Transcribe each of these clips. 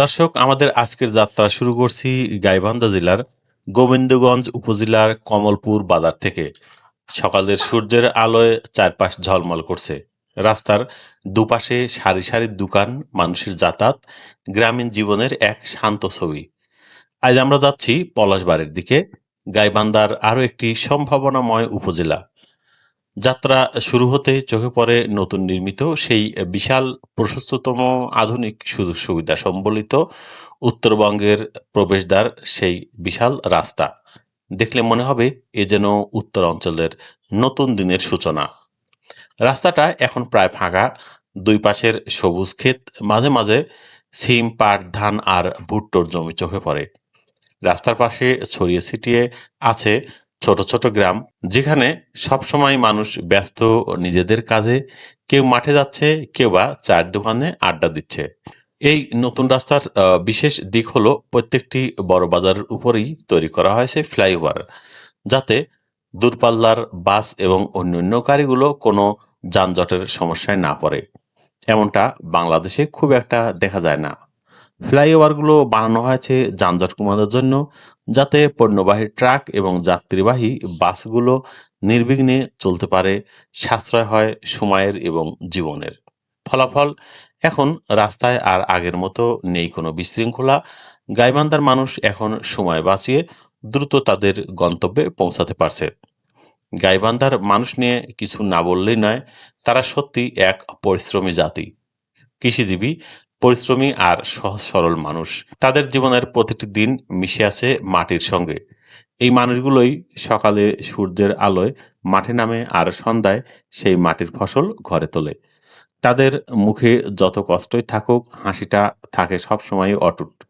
দর্শক, আমাদের আজকের যাত্রা শুরু করছি গাইবান্ধা জেলার গোবিন্দগঞ্জ উপজেলার কমলপুর বাজার থেকে। সকালের সূর্যের আলোয় চারপাশ ঝলমল করছে। রাস্তার দুপাশে সারি সারি দোকান, মানুষের যাতায়াত, গ্রামীণ জীবনের এক শান্ত ছবি। আজ আমরা যাচ্ছি পলাশবাড়ির দিকে, গাইবান্ধার আরও একটি সম্ভাবনাময় উপজেলা। যাত্রা শুরু হতে চোখে পড়ে নতুন নির্মিত সেই বিশাল, প্রশস্ততম, আধুনিক সুযোগ সুবিধা সম্বলিত উত্তরবঙ্গের প্রবেশদ্বার, সেই বিশাল রাস্তা। দেখলে মনে হবে এ যেন উত্তর অঞ্চলের নতুন দিনের সূচনা। রাস্তাটা এখন প্রায় ফাঁকা, দুই পাশের সবুজ ক্ষেত, মাঝে মাঝে সিম, পাট, ধান আর ভুট্টোর জমি চোখে পড়ে। রাস্তার পাশে ছড়িয়ে ছিটিয়ে আছে ছোট ছোট গ্রাম, যেখানে সবসময় মানুষ ব্যস্ত নিজেদের কাজে, কেউ মাঠে যাচ্ছে, কেউ বা চায়ের দোকানে আড্ডা দিচ্ছে। এই নতুন রাস্তার বিশেষ দিক হলো প্রত্যেকটি বড় বাজারের উপরেই তৈরি করা হয়েছে ফ্লাইওভার, যাতে দূরপাল্লার বাস এবং অন্যান্য গাড়িগুলো কোনো যানজটের সমস্যায় না পড়ে। এমনটা বাংলাদেশে খুব একটা দেখা যায় না। ফ্লাইওভারগুলো বানানো হয়েছে যানজট কমানোর জন্য, যাতে পণ্যবাহী ট্রাক এবং যাত্রীবাহী বাসগুলো নির্বিঘ্নে চলতে পারে, সাশ্রয় হয় সময়ের এবং জীবনের। ফলাফল, এখন রাস্তায় আর আগের মতো নেই কোনো বিশৃঙ্খলা। গাইবান্ধার মানুষ এখন সময় বাঁচিয়ে দ্রুত তাদের গন্তব্যে পৌঁছাতে পারছে। গাইবান্ধার মানুষ নিয়ে কিছু না বললেই নয়, তারা সত্যি এক পরিশ্রমী জাতি। কৃষিজীবী পরিশ্রমী আর সহজ সরল মানুষ। তাদের জীবনের প্রতিটি দিন মিশে আছে মাটির সঙ্গে। এই মানুষগুলোই সকালে সূর্যের আলোয় মাঠে নামে আর সন্ধ্যায় সেই মাটির ফসল ঘরে তোলে। তাদের মুখে যত কষ্টই থাকুক, হাসিটা থাকে সবসময় অটুট।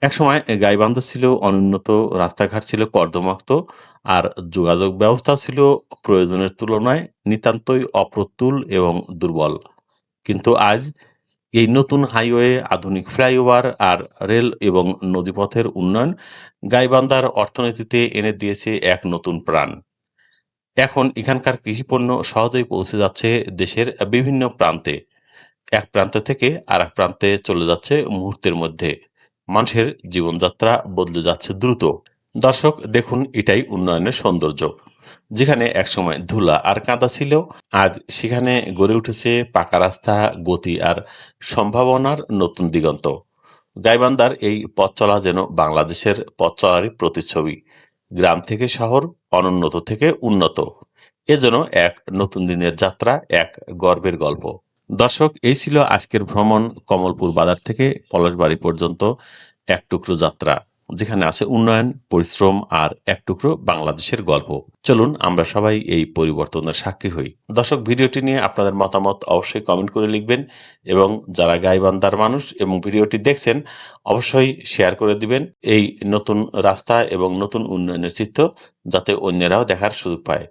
একসময় গাইবান্ধা ছিল অনুন্নত, রাস্তাঘাট ছিল কর্দমাক্ত, আর যোগাযোগ ব্যবস্থা ছিল প্রয়োজনের তুলনায় নিতান্তই অপ্রতুল এবং দুর্বল। কিন্তু আজ এই নতুন হাইওয়ে, আধুনিক ফ্লাইওভার আর রেল এবং নদীপথের উন্নয়ন গাইবান্ধার অর্থনীতিতে এনে দিয়েছে এক নতুন প্রাণ। এখন এখানকার কৃষিপণ্য সহজেই পৌঁছে যাচ্ছে দেশের বিভিন্ন প্রান্তে। এক প্রান্ত থেকে আর এক প্রান্তে চলে যাচ্ছে মুহূর্তের মধ্যে। মানুষের জীবনযাত্রা বদলে যাচ্ছে দ্রুত। দর্শক, দেখুন এটাই উন্নয়নের সৌন্দর্য। যেখানে একসময় ধুলা আর কাঁদা ছিল, আজ সেখানে গড়ে উঠেছে পাকা রাস্তা, গতি আর সম্ভাবনার নতুন দিগন্ত। গাইবান্ধার এই পথ চলা যেন বাংলাদেশের পথ চলারই প্রতিচ্ছবি। গ্রাম থেকে শহর, অনুন্নত থেকে উন্নত। এ যেন এক নতুন দিনের যাত্রা, এক গর্বের গল্প। দর্শক, এই ছিল আজকের ভ্রমণ কমলপুর বাজার থেকে পলাশবাড়ি পর্যন্ত এক টুকরো যাত্রা। যেখানে আছে উন্নয়ন, পরিশ্রম আর এক টুকরো বাংলাদেশের গল্প। চলুন, আমরা সবাই এই পরিবর্তনের সাক্ষী হই। দর্শক, ভিডিওটি নিয়ে আপনাদের মতামত অবশ্যই কমেন্ট করে লিখবেন এবং যারা গাইবান্ধার মানুষ এবং ভিডিওটি দেখছেন, অবশ্যই শেয়ার করে দিবেন এই নতুন রাস্তা এবং নতুন উন্নয়নের চিত্র যাতে অন্যেরাও দেখার সুযোগ পায়।